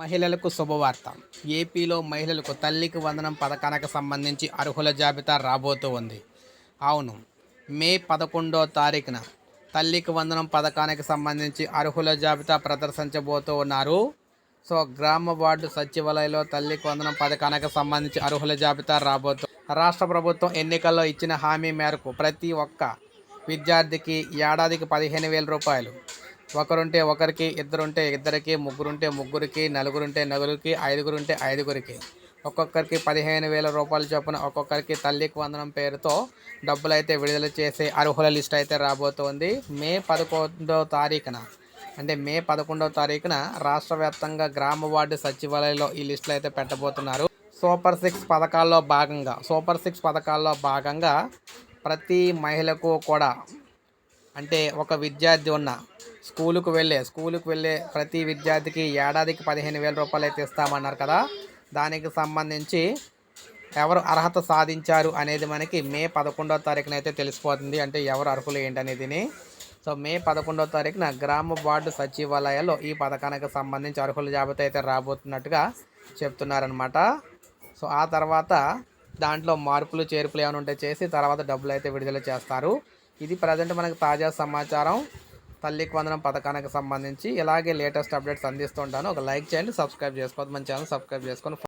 మహిళలకు శుభవార్త. ఏపీలో మహిళలకు తల్లికి వందనం పథకానికి సంబంధించి అర్హుల జాబితా రాబోతూ ఉంది. అవును మే పదకొండో తారీఖున తల్లికి వందనం పథకానికి సంబంధించి అర్హుల జాబితా ప్రదర్శించబోతూ ఉన్నారు. సో గ్రామ వార్డు సచివాలయంలో తల్లికి వందనం పథకానికి సంబంధించి అర్హుల జాబితా రాబోతూ రాష్ట్ర ప్రభుత్వం ఎన్నికల్లో ఇచ్చిన హామీ మేరకు ప్రతి ఒక్క విద్యార్థికి ఏడాదికి పదిహేను వేల రూపాయలు ఒకరుంటే ఒకరికి ఇద్దరుంటే ఇద్దరికి ముగ్గురుంటే ముగ్గురికి నలుగురుంటే నలుగురికి ఐదుగురుంటే ఐదుగురికి. ఒక్కొక్కరికి పదిహేను వేల రూపాయలు చొప్పున ఒక్కొక్కరికి తల్లికి వందనం పేరుతో డబ్బులు అయితే విడుదల చేసే అర్హుల లిస్ట్ అయితే రాబోతోంది. మే పదకొండవ తారీఖున అంటే మే పదకొండవ తారీఖున రాష్ట్ర వ్యాప్తంగా గ్రామ వార్డు సచివాలయంలో ఈ లిస్టులు అయితే పెట్టబోతున్నారు. సూపర్ సిక్స్ పథకాల్లో భాగంగా సూపర్ సిక్స్ పథకాల్లో భాగంగా ప్రతి మహిళకు కూడా అంటే ఒక విద్యార్థి ఉన్న స్కూలుకు వెళ్ళే స్కూలుకు వెళ్ళే ప్రతి విద్యార్థికి ఏడాదికి పదిహేను వేల రూపాయలు అయితే ఇస్తామన్నారు కదా. దానికి సంబంధించి ఎవరు అర్హత సాధించారు అనేది మనకి మే పదకొండవ తారీఖున అయితే తెలిసిపోతుంది. అంటే ఎవరు అర్హులు ఏంటనేదిని. సో మే పదకొండవ తారీఖున గ్రామ వార్డు సచివాలయాల్లో ఈ పథకానికి సంబంధించి అర్హుల జాబితా అయితే రాబోతున్నట్టుగా చెప్తున్నారనమాట సో ఆ తర్వాత దాంట్లో మార్పులు చేర్పులు ఏమైనా ఉంటే చేసి తర్వాత డబ్బులు అయితే విడుదల చేస్తారు. ఇది ప్రజెంట్ మనకు తాజా సమాచారం. తల్లికి వందనం పథకానికి సంబంధించి ఇలాగే లేటెస్ట్ అప్డేట్స్ అందిస్తుంటాను ఒక లైక్ చేయండి సబ్స్క్రైబ్ చేసుకోవద్దు. మన ఛానల్ సబ్స్క్రైబ్ చేసుకొని